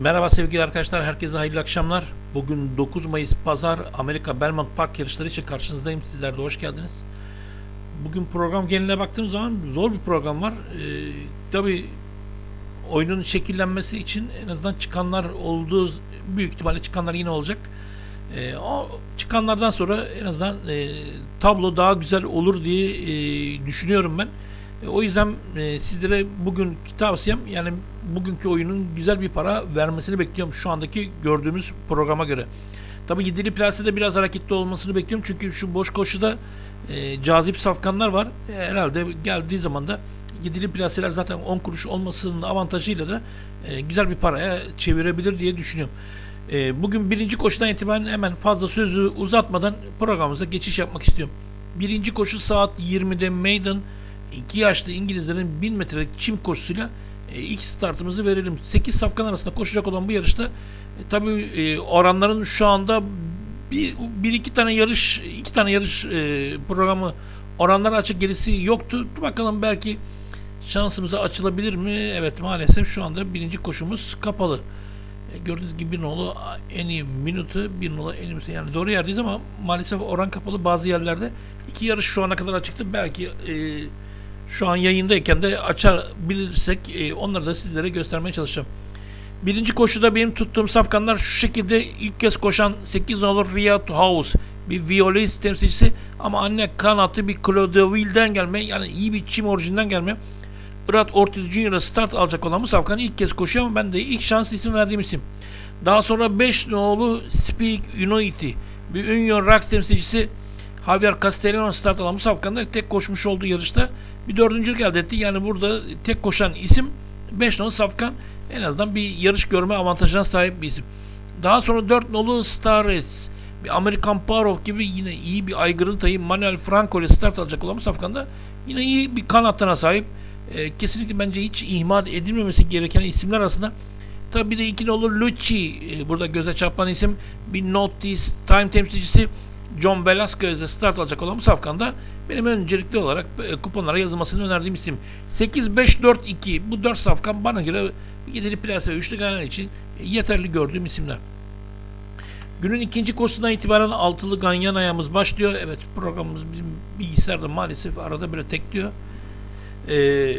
Merhaba sevgili arkadaşlar, herkese hayırlı akşamlar. Bugün 9 Mayıs Pazar Amerika Belmont Park yarışları için karşınızdayım. Sizler de hoş geldiniz. Bugün program geneline baktığım zaman zor bir program var. Ee, tabii oyunun şekillenmesi için en azından çıkanlar olduğu büyük ihtimalle çıkanlar yine olacak. Ee, o çıkanlardan sonra en azından e, tablo daha güzel olur diye e, düşünüyorum ben. O yüzden e, sizlere bugün tavsiyem yani bugünkü oyunun güzel bir para vermesini bekliyorum şu andaki gördüğümüz programa göre. Tabii yedili plasede biraz hareketli olmasını bekliyorum çünkü şu boş koşuda e, cazip safkanlar var. E, herhalde geldiği zaman da yedili plaseler zaten 10 kuruş olmasının avantajıyla da e, güzel bir paraya çevirebilir diye düşünüyorum. E, bugün birinci koşudan itibaren hemen fazla sözü uzatmadan programımıza geçiş yapmak istiyorum. Birinci koşu saat 20'de Maiden 2 yaşlı İngilizlerin 1000 metrelik çim koşusuyla e, ilk startımızı verelim. 8 safkan arasında koşacak olan bu yarışta e, tabii e, oranların şu anda bir, bir iki tane yarış iki tane yarış e, programı oranları açık gerisi yoktu. Bakalım belki şansımıza açılabilir mi? Evet maalesef şu anda birinci koşumuz kapalı. E, gördüğünüz gibi bir nolu en iyi minütü bir nolu en iyi yani doğru yerdeyiz ama maalesef oran kapalı bazı yerlerde. iki yarış şu ana kadar açıktı. Belki e, şu an yayındayken de açabilirsek e, onları da sizlere göstermeye çalışacağım. Birinci koşuda benim tuttuğum safkanlar şu şekilde ilk kez koşan 8 olur Riyad House bir violist temsilcisi ama anne kanatı bir Claudeville'den gelme yani iyi bir çim orijinden gelme. Irat Ortiz Junior'a start alacak olan bu safkan ilk kez koşuyor ama ben de ilk şans isim verdiğim isim. Daha sonra 5 nolu Speak Unity bir Union Rocks temsilcisi Javier Castellano start alan bu safkanda tek koşmuş olduğu yarışta bir dördüncülük elde etti. Yani burada tek koşan isim 5 nolu safkan en azından bir yarış görme avantajına sahip bir isim. Daha sonra 4 nolu Star Reds bir Amerikan Parov gibi yine iyi bir aygırın tayı Manuel Franco ile start alacak olan bu safkanda yine iyi bir kanatlarına sahip. Ee, kesinlikle bence hiç ihmal edilmemesi gereken isimler arasında. Tabi bir de iki nolu Lucci e, burada göze çarpan isim bir Notice Time temsilcisi John Velasquez'e start alacak olan bu safkanda benim öncelikli olarak e, kuponlara yazılmasını önerdiğim isim 8-5-4-2 bu 4 safkan bana göre yedili plase ve üçlü ganyan için yeterli gördüğüm isimler. Günün ikinci koşusundan itibaren altılı ganyan ayağımız başlıyor. Evet programımız bizim bilgisayarda maalesef arada böyle tekliyor. Ee,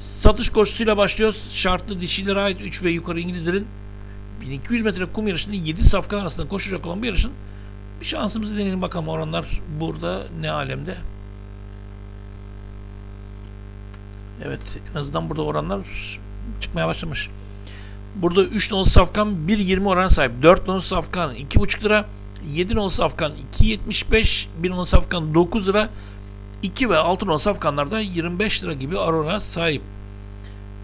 satış koşusuyla başlıyoruz. Şartlı dişilere ait 3 ve yukarı İngilizlerin 1200 metre kum yarışının 7 safkan arasında koşacak olan bu yarışın bir şansımızı deneyelim bakalım oranlar burada ne alemde. Evet en azından burada oranlar çıkmaya başlamış. Burada 3 nolu safkan 1.20 oran sahip. 4 nolu safkan 2.5 lira. 7 nolu safkan 2.75. 1 nolu safkan 9 lira. 2 ve 6 nolu safkanlarda 25 lira gibi orana sahip.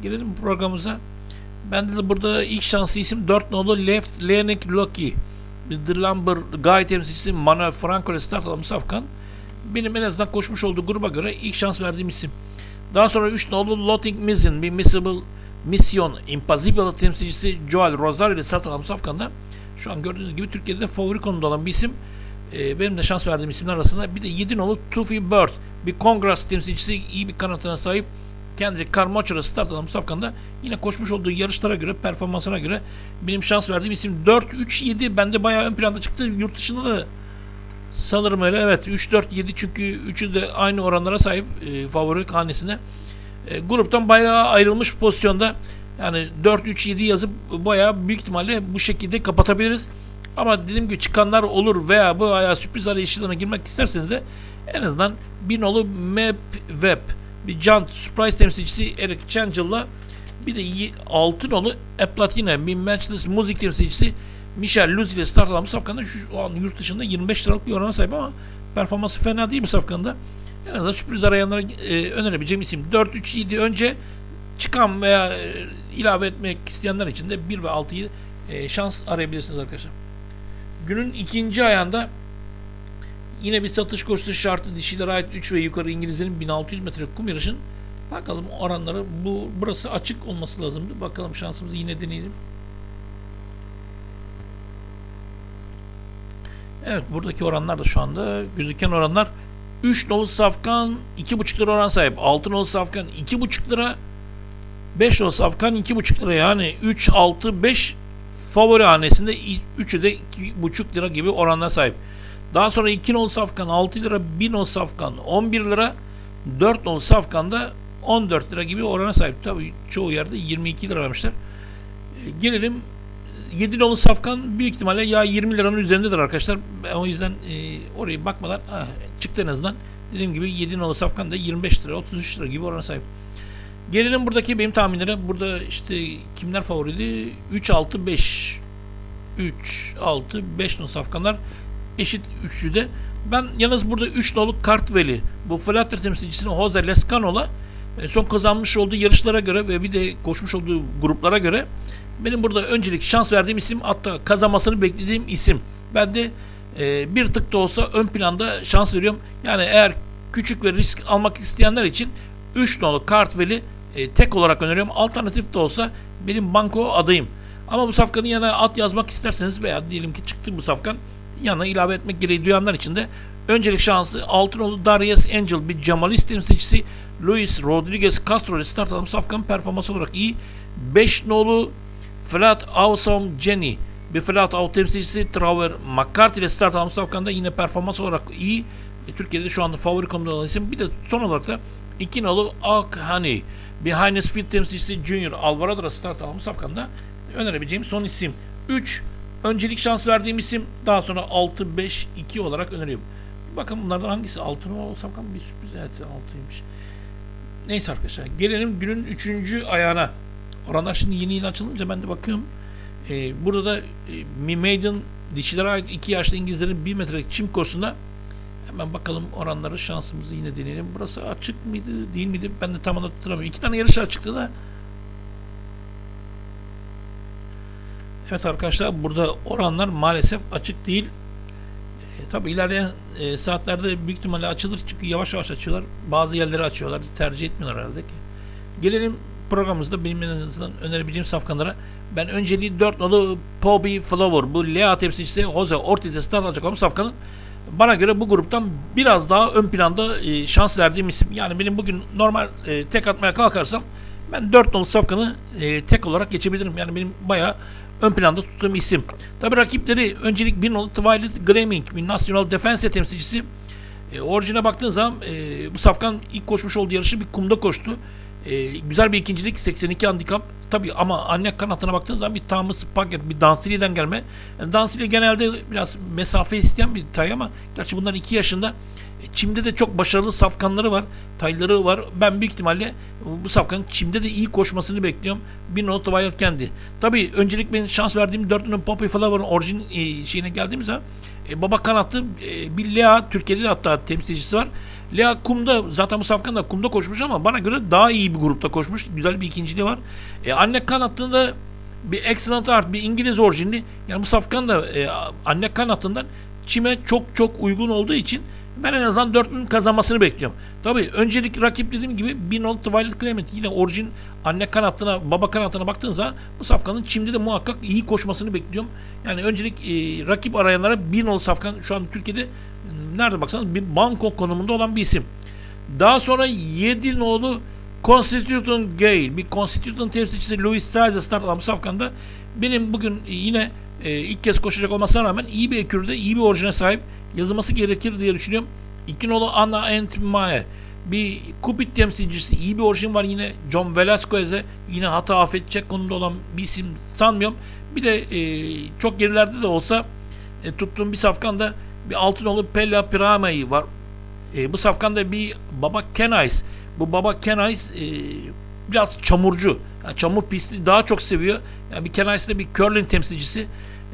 Gelelim programımıza. Bende de burada ilk şanslı isim 4 nolu Left Leonic Loki. The Lumber Guy temsilcisi Manuel Franco ile start alan safkan. Benim en azından koşmuş olduğu gruba göre ilk şans verdiğim isim. Daha sonra 3 nolu Lotting Mission bir Missable Mission Impossible temsilcisi Joel Rosario ile start alan safkanda şu an gördüğünüz gibi Türkiye'de favori konumda olan bir isim. Ee, benim de şans verdiğim isimler arasında bir de 7 nolu Tuffy Bird bir Congress temsilcisi iyi bir kanatına sahip Kendrick Carmocher'a start alan safkanda yine koşmuş olduğu yarışlara göre, performansına göre benim şans verdiğim isim 4-3-7 bende bayağı ön planda çıktı. Yurt dışında da sanırım öyle evet 3-4-7 çünkü üçü de aynı oranlara sahip e, favori hanesine. E, gruptan bayağı ayrılmış pozisyonda. Yani 4-3-7 yazıp bayağı büyük ihtimalle bu şekilde kapatabiliriz. Ama dediğim gibi çıkanlar olur veya bu ayağı sürpriz arayışlarına girmek isterseniz de en azından bir nolu Map Web bir John Surprise temsilcisi Eric Changel'la bir de 6 nolu Aplatina bir Matchless müzik temsilcisi Michel Luz ile start alan bu safkanda şu an yurt dışında 25 liralık bir orana sahip ama performansı fena değil bu safkanda. En azından sürpriz arayanlara e, önerebileceğim isim 4-3-7 önce çıkan veya e, ilave etmek isteyenler için de 1 ve 6'yı e, şans arayabilirsiniz arkadaşlar. Günün ikinci ayağında Yine bir satış koşusu şartı dişilere ait 3 ve yukarı İngilizlerin 1600 metre kum yarışın. Bakalım oranları bu burası açık olması lazımdı. Bakalım şansımızı yine deneyelim. Evet buradaki oranlar da şu anda gözüken oranlar 3 nolu safkan 2,5 lira oran sahip. 6 nolu safkan 2,5 lira. 5 nolu safkan 2,5 lira yani 3, 6, 5 favori hanesinde 3'ü de 2,5 lira gibi oranına sahip. Daha sonra 2 nolu safkan 6 lira, 1 nolu safkan 11 lira, 4 nolu safkan da 14 lira gibi orana sahip. Tabii çoğu yerde 22 lira vermişler. E, gelelim 7 nolu safkan büyük ihtimalle ya 20 liranın üzerindedir arkadaşlar. Ben o yüzden e, oraya bakmadan ha, çıktı en azından. Dediğim gibi 7 nolu safkan da 25 lira 33 lira gibi orana sahip. Gelelim buradaki benim tahminlere. Burada işte kimler favoriydi? 3 6 5 3 6 5 nolu safkanlar eşit üçlüde. Ben yalnız burada 3 nolu Kartveli bu Flutter temsilcisini Jose Lescano'la e, son kazanmış olduğu yarışlara göre ve bir de koşmuş olduğu gruplara göre benim burada öncelik şans verdiğim isim hatta kazanmasını beklediğim isim. Ben de e, bir tık da olsa ön planda şans veriyorum. Yani eğer küçük ve risk almak isteyenler için 3 nolu Kartveli e, tek olarak öneriyorum. Alternatif de olsa benim banko adayım. Ama bu safkanın yanına at yazmak isterseniz veya diyelim ki çıktı bu safkan yanına ilave etmek gereği duyanlar için de öncelik şansı Altınoğlu Darius Angel bir Jamalist temsilcisi Luis Rodriguez Castro ile start alan safkanın performansı olarak iyi. 5 nolu Flat Awesome Jenny bir Flat Out temsilcisi Traver McCarthy ile start alan safkanda yine performans olarak iyi. E, Türkiye'de şu anda favori konumda olan isim. Bir de son olarak da 2 nolu Ak Honey bir Highness Field temsilcisi Junior Alvarado ile start alan safkanda önerebileceğim son isim. 3 Öncelik şans verdiğim isim daha sonra 6 5 2 olarak öneriyorum. Bakın bunlardan hangisi altın o safkan bir sürpriz evet altıymış. Neyse arkadaşlar gelelim günün 3. ayağına. Oranlar şimdi yeni yeni açılınca ben de bakıyorum. Ee, burada da e, Maiden dişilere ait 2 yaşlı İngilizlerin 1 metrelik çim koşusunda hemen bakalım oranları şansımızı yine deneyelim. Burası açık mıydı değil miydi ben de tam hatırlamıyorum. İki tane yarış açıktı da Evet arkadaşlar burada oranlar maalesef açık değil. E, tabi ilerleyen e, saatlerde büyük ihtimalle açılır çünkü yavaş yavaş açıyorlar. Bazı yerleri açıyorlar. Tercih etmiyorlar herhalde ki. Gelelim programımızda benim en azından önerebileceğim safkanlara. Ben önceliği 4 nolu Poby Flower bu Lea temsilcisi Jose Ortiz'e start alacak olan safkanın bana göre bu gruptan biraz daha ön planda e, şans verdiğim isim. Yani benim bugün normal e, tek atmaya kalkarsam ben 4 nolu safkanı e, tek olarak geçebilirim. Yani benim bayağı ön planda tuttuğum isim. Tabi rakipleri öncelik bir nolu Twilight Graming bir National Defense temsilcisi. E, orijine baktığın zaman e, bu safkan ilk koşmuş olduğu yarışı bir kumda koştu. E, güzel bir ikincilik 82 handikap. Tabi ama anne kanatına baktığın zaman bir Thomas Paget bir Dansili'den gelme. Yani Dansili genelde biraz mesafe isteyen bir tay ama gerçi bunlar 2 yaşında. Çim'de de çok başarılı safkanları var. Tayları var. Ben büyük ihtimalle bu safkanın Çim'de de iyi koşmasını bekliyorum. Bir not Twilight kendi. Tabii öncelik ben şans verdiğim dörtlünün Poppy Flower'ın orijin e, şeyine geldiğimiz zaman e, baba kanatlı e, bir Lea Türkiye'de de hatta temsilcisi var. Lea kumda zaten bu safkan da kumda koşmuş ama bana göre daha iyi bir grupta koşmuş. Güzel bir ikinciliği var. E, anne kanattığında bir excellent art bir İngiliz orijinli. Yani bu safkan da e, anne kanatından çime çok çok uygun olduğu için ben en azından 4'ünün kazanmasını bekliyorum. Tabii öncelik rakip dediğim gibi Binol Twilight Clement yine orijin anne kanatına baba kanatına baktığın zaman bu safkanın çimde de muhakkak iyi koşmasını bekliyorum. Yani öncelik e, rakip arayanlara Binol safkan şu an Türkiye'de nerede baksanız bir banko konumunda olan bir isim. Daha sonra 7 nolu Constitution Gale bir Constitution temsilcisi Louis Size start alan safkanda benim bugün yine e, ilk kez koşacak olmasına rağmen iyi bir ekürde iyi bir orijine sahip yazılması gerekir diye düşünüyorum. İki nolu Anna Entmae bir Kupit temsilcisi iyi bir orijin var yine John Velasquez'e yine hata affedecek konuda olan bir isim sanmıyorum. Bir de e, çok gerilerde de olsa e, tuttuğum bir safkanda bir altın nolu Pella Pirama'yı var. E, bu safkanda bir Baba Kenais. Bu Baba Kenais e, biraz çamurcu. Yani çamur pisti daha çok seviyor. Yani bir Kenais de bir curling temsilcisi.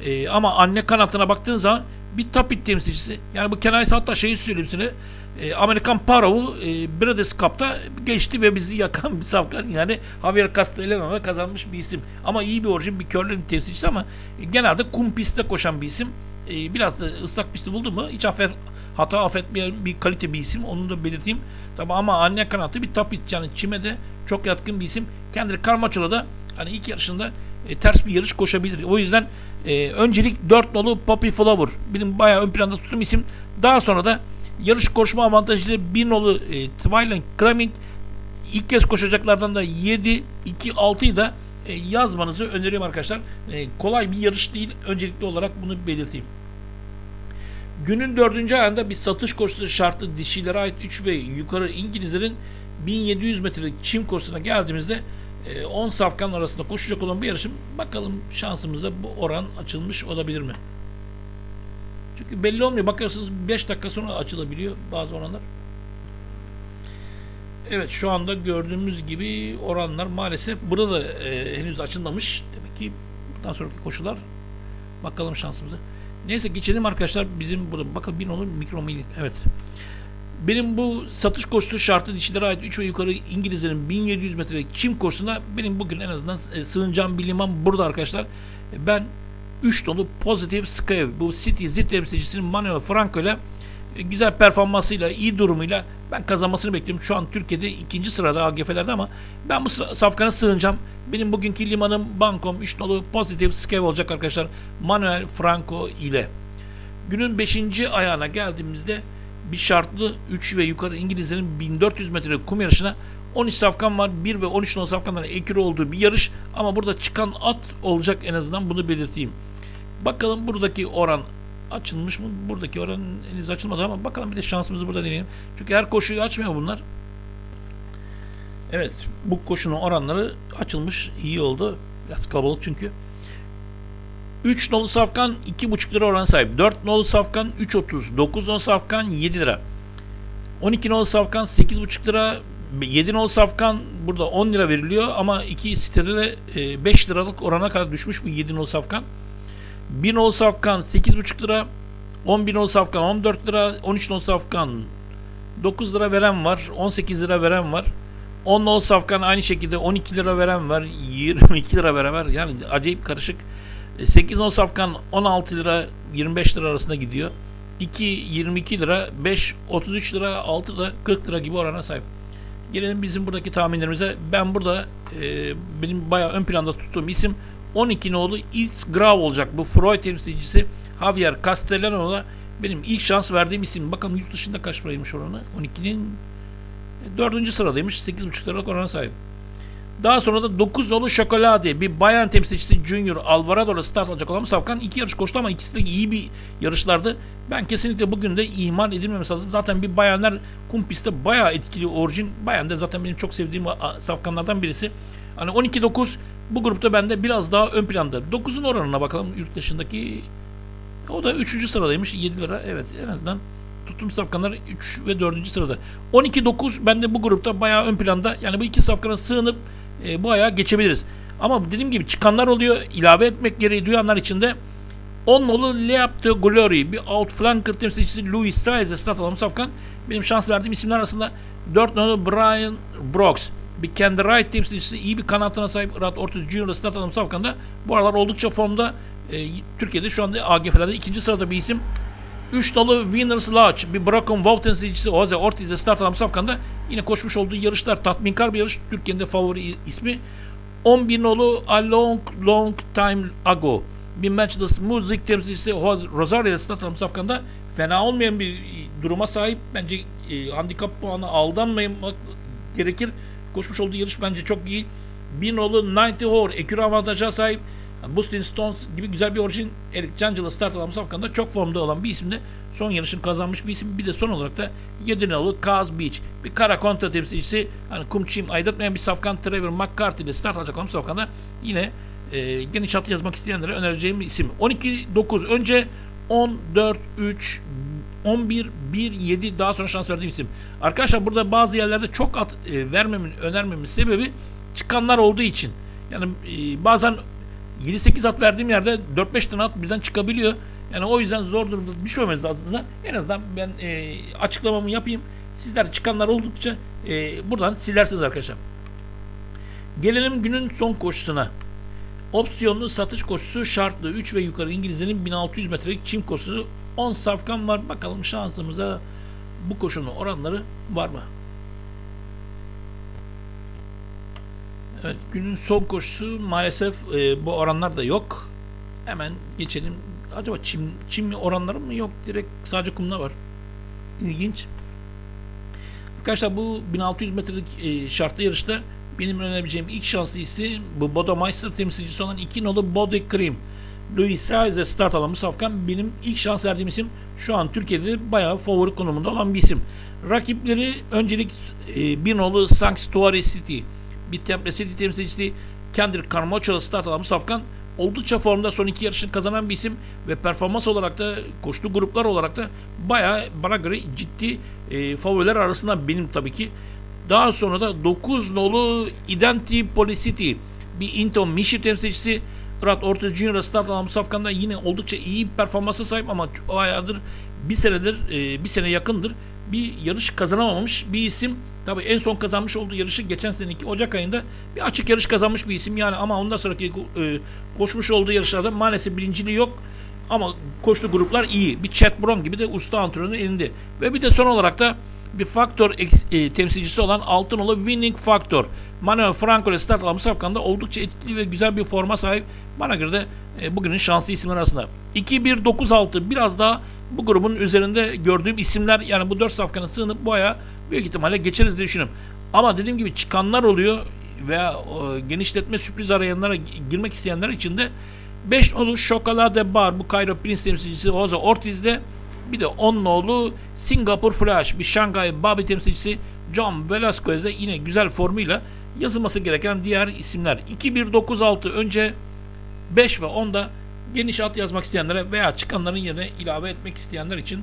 E, ama anne kanatına baktığın zaman bir tapit temsilcisi. Yani bu Kenais hatta şeyi söyleyeyim size. E, Amerikan Parov'u e, Bredes Cup'ta geçti ve bizi yakan bir safkan. Yani Javier Castellano'da kazanmış bir isim. Ama iyi bir orijin bir curling temsilcisi ama e, genelde kum pistte koşan bir isim. E, biraz da ıslak pisti buldu mu hiç affet, hata affetmeyen bir kalite bir isim. Onu da belirteyim. Tabi ama anne kanatı bir tapit yani çime de çok yatkın bir isim. Kendini Karmaço'da da hani ilk yarışında e, ters bir yarış koşabilir. O yüzden e, öncelik 4 nolu Poppy Flower benim bayağı ön planda tuttuğum isim. Daha sonra da yarış koşma avantajıyla 1 nolu e, Twilight Cramming ilk kez koşacaklardan da 7, 2, 6'yı da e, yazmanızı öneriyorum arkadaşlar. E, kolay bir yarış değil. Öncelikli olarak bunu belirteyim. Günün dördüncü ayında bir satış koşusu şartlı dişilere ait 3 ve yukarı İngilizlerin 1700 metrelik çim koşusuna geldiğimizde e, 10 safkan arasında koşacak olan bir yarışım bakalım şansımıza bu oran açılmış olabilir mi? Çünkü belli olmuyor. Bakarsınız 5 dakika sonra açılabiliyor bazı oranlar. Evet şu anda gördüğümüz gibi oranlar maalesef burada da e, henüz açılmamış. Demek ki bundan sonraki koşular bakalım şansımıza. Neyse geçelim arkadaşlar bizim burada bakın bir olur mikro mili. Evet. Benim bu satış koşusu şartlı dişilere ait 3 ve yukarı İngilizlerin 1700 metrelik çim koşusuna benim bugün en azından e, sığınacağım bir liman burada arkadaşlar. E, Ben 3 dolu Positive Skyv bu City Zit temsilcisinin Manuel Franco ile e, güzel performansıyla, iyi durumuyla ben kazanmasını bekliyorum. Şu an Türkiye'de ikinci sırada AGF'lerde ama ben bu safkana sığınacağım. Benim bugünkü limanım Bankom 3 nolu Positive Skev olacak arkadaşlar. Manuel Franco ile. Günün 5. ayağına geldiğimizde bir şartlı 3 ve yukarı İngilizlerin 1400 metre kum yarışına 13 safkan var. 1 ve 13 nolu safkanların ekürü olduğu bir yarış. Ama burada çıkan at olacak en azından bunu belirteyim. Bakalım buradaki oran açılmış mı? Buradaki oran henüz açılmadı ama bakalım bir de şansımızı burada deneyelim. Çünkü her koşuyu açmıyor bunlar. Evet bu koşunun oranları açılmış. iyi oldu. Biraz kalabalık çünkü. 3 nolu safkan 2,5 lira oran sahip. 4 nolu safkan 3.30. 9 nolu safkan 7 lira. 12 nolu safkan 8,5 lira. 7 nolu safkan burada 10 lira veriliyor ama iki sitede de e, 5 liralık orana kadar düşmüş bu 7 nolu safkan. 1 nolu safkan 8,5 lira. 11 nolu safkan 14 lira. 13 nolu safkan 9 lira veren var. 18 lira veren var. 10 nolu safkan aynı şekilde 12 lira veren var. 22 lira veren var. Yani acayip karışık. 8 nolu safkan 16 lira 25 lira arasında gidiyor. 2 22 lira, 5 33 lira, 6 da 40 lira gibi orana sahip. Gelelim bizim buradaki tahminlerimize. Ben burada e, benim bayağı ön planda tuttuğum isim 12 nolu Ilz Grav olacak. Bu Freud temsilcisi Javier Castellano'la benim ilk şans verdiğim isim. Bakalım yurt dışında kaç paraymış oranı? 12'nin 4. sıradaymış. 8,5 liralık orana sahip. Daha sonra da 9 nolu Şokolade bir Bayern temsilcisi Junior Alvarado'la start alacak olan Safkan iki yarış koştu ama ikisi de iyi bir yarışlardı. Ben kesinlikle bugün de ihmal edilmemesi lazım. Zaten bir Bayernler kum pistte bayağı etkili orijin. Bayern de zaten benim çok sevdiğim Safkanlardan birisi. Hani 12-9 bu grupta bende biraz daha ön planda. 9'un oranına bakalım yurt dışındaki o da 3. sıradaymış 7 lira. Evet en azından tuttum safkanlar 3 ve 4. sırada. 12-9 bende bu grupta bayağı ön planda. Yani bu iki safkana sığınıp e, bu ayağa geçebiliriz. Ama dediğim gibi çıkanlar oluyor. ilave etmek gereği duyanlar içinde 10 nolu Leap de Glory bir outflanker temsilcisi Louis Saez'e start alan safkan. Benim şans verdiğim isimler arasında 4 nolu Brian Brooks bir kendi right temsilcisi iyi bir kanatına sahip Rad Ortiz Junior'la start alan safkan da bu aralar oldukça formda. E, Türkiye'de şu anda AGF'lerde ikinci sırada bir isim. 3 dolu Winners Lodge bir Bracon Wow temsilcisi Jose Ortiz'e start alan Safkan'da yine koşmuş olduğu yarışlar tatminkar bir yarış. Türkiye'nin de favori ismi. 11 nolu A Long Long Time Ago bir Manchester Music temsilcisi Rosario'ya start alan Safkan'da fena olmayan bir duruma sahip. Bence e, handikap puanı aldanmamak gerekir. Koşmuş olduğu yarış bence çok iyi. 1 nolu 90 Hor ekür avantaja sahip. Bustin Stones gibi güzel bir orijin Eric Cancel'a start alan Safkan'da çok formda olan bir isimde son yarışını kazanmış bir isim. Bir de son olarak da Yedinolu Kaz Beach bir kara kontra temsilcisi hani kum çim aydatmayan bir Safkan Trevor McCarthy ile start alacak olan Safkan'da yine e, geniş hat yazmak isteyenlere önereceğim isim. 12-9 önce 14-3 11 1 7 daha sonra şans verdiğim isim. Arkadaşlar burada bazı yerlerde çok at e, vermemin önermemin sebebi çıkanlar olduğu için. Yani e, bazen 7-8 at verdiğim yerde 4-5 tane at birden çıkabiliyor. Yani o yüzden zor durumda düşmemeniz adına en azından ben e, açıklamamı yapayım. Sizler çıkanlar oldukça e, buradan silersiniz arkadaşlar. Gelelim günün son koşusuna. Opsiyonlu satış koşusu şartlı 3 ve yukarı İngilizlerin 1600 metrelik çim koşusu 10 safkan var. Bakalım şansımıza bu koşunun oranları var mı? Evet, günün son koşusu maalesef e, bu oranlar da yok. Hemen geçelim. Acaba çim, çim oranları mı yok? Direkt sadece kumda var. İlginç. Arkadaşlar bu 1600 metrelik e, şartlı yarışta benim önerebileceğim ilk şanslı isim bu Bodo Meister temsilcisi olan iki nolu Body Cream. Louis Saez'e start alan bu safkan benim ilk şans verdiğim isim şu an Türkiye'de bayağı favori konumunda olan bir isim. Rakipleri öncelik e, bir nolu Sanctuary City. Bir Temple City temsilcisi Kendrick Carmocho'la start alan safkan oldukça formda son iki yarışını kazanan bir isim ve performans olarak da koştu gruplar olarak da bayağı bana göre ciddi e, favoriler arasında benim tabii ki. Daha sonra da 9 nolu Identi Policity bir Into Mişi temsilcisi Irat Orta Junior'a start alan safkanda yine oldukça iyi bir performansa sahip ama bayağıdır bir senedir e, bir sene yakındır bir yarış kazanamamış bir isim. Tabii en son kazanmış olduğu yarışı geçen seneki Ocak ayında bir açık yarış kazanmış bir isim yani ama ondan sonraki e, koşmuş olduğu yarışlarda maalesef birinciliği yok. Ama koştu gruplar iyi. Bir Chad Brown gibi de usta antrenörün elinde. Ve bir de son olarak da bir faktör e, temsilcisi olan Altınolu Winning Factor. Manuel Franco ile start alan bu safkanda oldukça etkili ve güzel bir forma sahip. Bana göre de e, bugünün şanslı isimler arasında. 2-1-9-6 biraz daha bu grubun üzerinde gördüğüm isimler yani bu 4 safkana sığınıp bu aya büyük ihtimalle geçeriz diye düşünüyorum. Ama dediğim gibi çıkanlar oluyor veya e, genişletme sürpriz arayanlara girmek isteyenler için de 5 nolu Chocolate Bar bu Cairo Prince temsilcisi Jose Ortiz'de bir de 10 nolu Singapore Flash bir Şangay Bobby temsilcisi John Velasquez'de yine güzel formuyla yazılması gereken diğer isimler. 2-1-9-6 önce 5 ve 10'da geniş at yazmak isteyenlere veya çıkanların yerine ilave etmek isteyenler için